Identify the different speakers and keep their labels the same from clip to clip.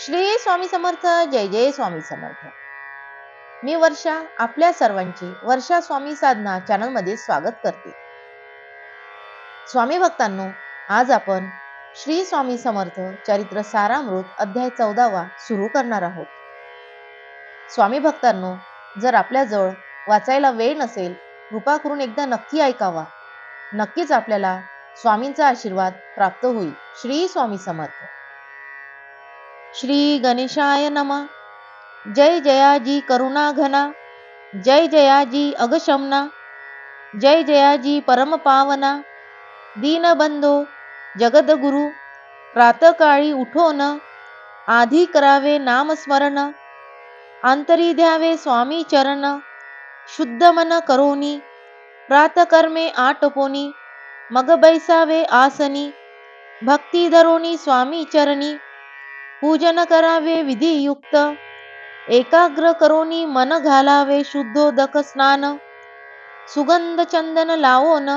Speaker 1: श्री स्वामी समर्थ जय जय स्वामी समर्थ. मी वर्षा आपल्या सर्वांची वर्षा स्वामी साधना चॅनलमध्ये स्वागत करते. स्वामी भक्तांनो आज आपण श्री स्वामी समर्थ चरित्र सारामृत अध्याय चौदावा सुरू करणार आहोत. स्वामी भक्तांनो जर आपल्याजवळ वाचायला वेळ नसेल कृपा करून एकदा नक्की ऐकावा. नक्कीच आपल्याला स्वामींचा आशीर्वाद प्राप्त होईल. श्री स्वामी समर्थ. श्री गणेशाय नम. जय जयाजी करुणाघना. जय जयाजी अगशमना. जय जयाजी परम पावना दीनबंधो जगदगुरु प्रातकाळी उठोन आधी करावे नामस्मरण. आंतरी द्यावे स्वामी चरण. शुद्ध मन करोनी. प्रातकर्मे आटपोनी. मग बैसावे आसनी. भक्ती धरोनी स्वामी चरणी. पूजन करावे विधियुक्त. एकाग्र करोनी मन घालावे शुद्धोदक स्नान. सुगंध चंदन लावोन.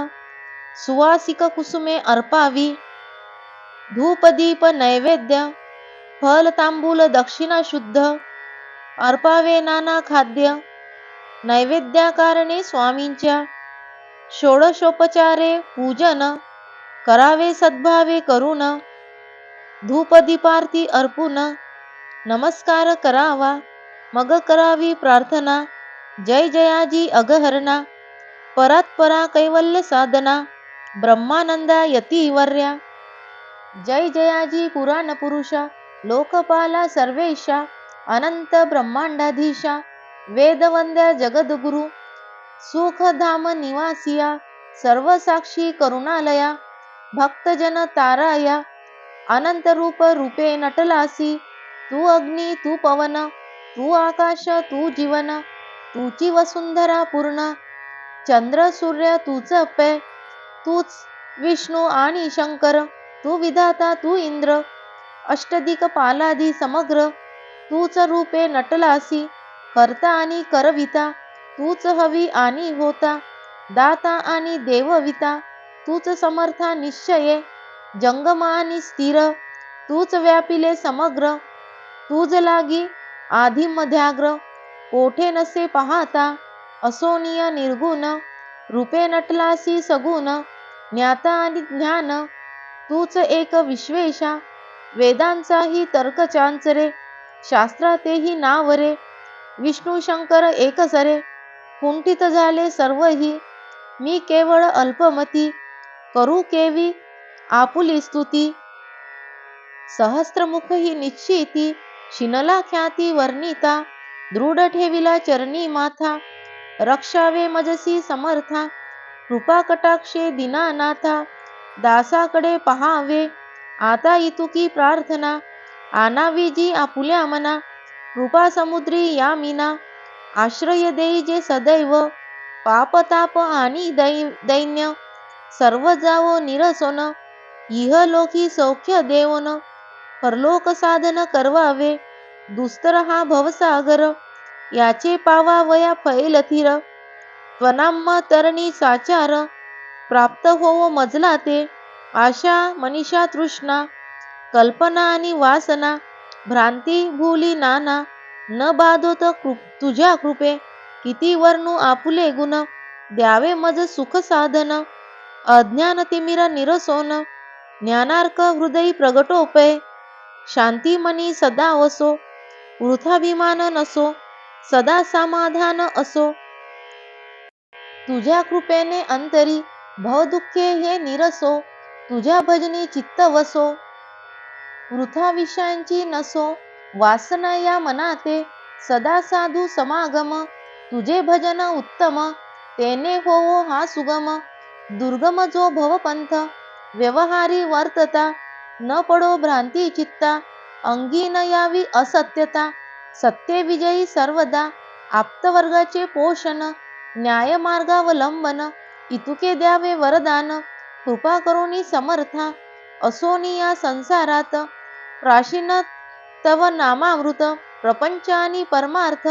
Speaker 1: सुवासिक कुसुमे अर्पावी. धूपदीप नैवेद्य. फल तांबूल दक्षिणा शुद्ध. अर्पावे नाना खाद्य. नैवेद्याकारणे स्वामींच्या. षोडशोपचारे पूजन. करावे सद्भावे करुण. धूपदीपार्थी अर्पून नमस्कार करावा, मग करावी प्रार्थना, जय जयाजी अगहरणा परात्परा कैवल्य साधना, ब्रह्मानंदा यतिवर्या जय जयाजी पुराण पुरुषा, लोकपाला सर्वेशा, अनंत ब्रह्मांडाधीशा, वेदवंद्या जगद्गुरु, सुखधाम निवासिया, सर्वसाक्षी करुणालया, भक्तजन ताराया अनंत रूप रूपे नटलासी। तू अग्नी तू पवन तू आकाश तू जीवन तूची वसुंधरा पूर्ण। चंद्र सूर्य तूच पे तूच विष्णू आणि शंकर तू विधाता तू इंद्र। अष्टदिक पालादी समग्र तूच रूपे नटलासी। करता आणि करविता तूच हवी आणि होता। दाता आणि देवविता तूच समर्था निश्चये। जंगम आणि स्थिर तूच व्यापिले समग्र तूच लागी आधी मध्याग्र कोठे नसे पाहता असोनिय निर्गुण रूपे नटलासी सगुण ज्ञाता आणि ज्ञान तूच एक विश्वेशा वेदांचाही तर्क चांचरे शास्त्रातेही नावरे विष्णू शंकर एकसरे कुंठित झाले सर्वही मी केवळ अल्पमती करू केवी आपुली स्तुती. सहस्त्रमुख ही निश्चिती शिनला ख्याती वर्णिता दृढ ठेविला चरणी माथा रक्षावे मजसी समर्था कृपा कटाक्षे दिनानाथा दासाकडे पहावे आता इतुकी प्रार्थना आणावी जी आपुल्या मना कृपा समुद्री या मीना आश्रय देई जे सदैव पापताप आणि दै दैन्य सर्व जावो निरसोन इह लोकी सौख्य देवन परलोक साधन करवावे दुस्तर हा भवसागर याचे पावावया फैलथिर त्वनाम्म तरणी साचार प्राप्त होवो मजला ते आशा मनीषा तृष्णा कल्पना आणि वासना भ्रांती भूली नाना न बाधोत कृप तुझ्या कृपे किती वर्णू आपुले गुण द्यावे मज सुख साधन अज्ञान तिमिर निरसोन ज्ञानार्क हृदयी प्रगटोपय शांतिमनी सदा असो वृथाभिमान नसो सदा समाधान असो. तुझ्या कृपेने अंतरी भवदुःखे हे निरसो तुझ्या भजनी चित्त वसो. वृथा विषयांची नसो वासना या मनाते सदा साधू समागम तुझे भजन उत्तम तेने होवो हा सुगम दुर्गम जो भवपंथ व्यवहारी वर्तता न पडो भ्रांती चित्ता अंगी न यावी असत्यता. सत्यविजयी सर्वदा आप्तवर्गाचे पोषण न्यायमार्गावलंबन इतुके द्यावे वरदान कृपा करोनी समर्था असोनी या संसारात प्राशीन तव नामामृत प्रपंचानी परमार्थ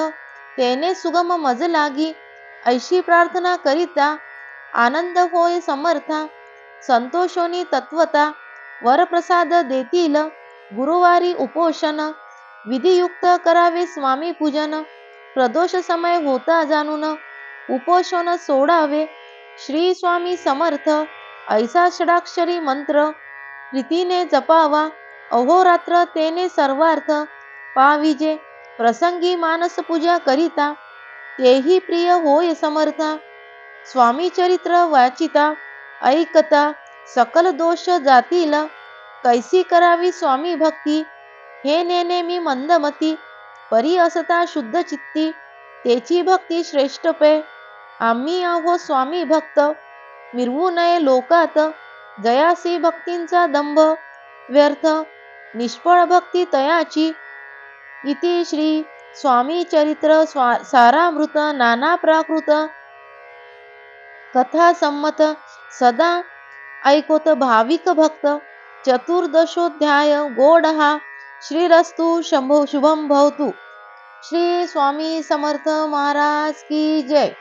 Speaker 1: तेने सुगम मज लागी ऐशी प्रार्थना करिता आनंद होय समर्था संतोषोनी तत्वता वरप्रसाद देतील. गुरुवारी उपोषण. विधियुक्त करावे स्वामी पूजन. प्रदोष समय होता जाणून. उपोषण सोडावे. श्री स्वामी समर्थ. ऐसा षडाक्षरी मंत्र. प्रीतीने जपावा. अहोरात्र तेने सर्वार्थ. पाविजे. प्रसंगी मानस पूजा करिता. तेही प्रिय होय समर्थ. स्वामी चरित्र वाचिता. ऐकता सकल दोष जातील. कैसी करावी स्वामी भक्ती? हे नेने मी मंदमती. परी असता शुद्ध चित्ती. तेची भक्ती श्रेष्ठ पे. आम्ही आहो स्वामी भक्त. मिरवू नये लोकात. जयासी भक्तींचा दंभ. व्यर्थ. निष्फळ भक्ती तयाची. इति श्री स्वामी चरित्र स्वा सारामृत नाना प्राकृत. कथा संमत सदा ऐकोत भाविक भक्त चतुर्दशोध्याय गोड हा श्रीरस्तु शंभो शुभम भवतु. श्री स्वामी समर्थ महाराज की जय.